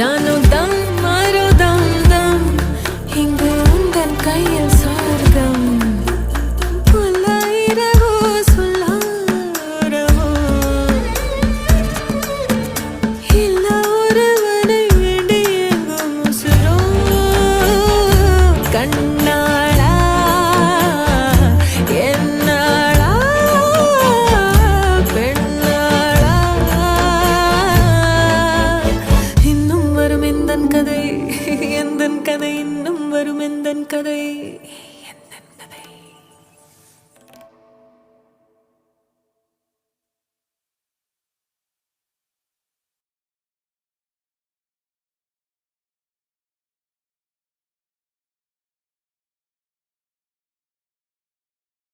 ஜானு தம் மாறு தம் தம் இங்கு உந்தன் கையில் சொர்க்கம் எந்தன் கதை இன்னும் வரும் எந்தன் கதை?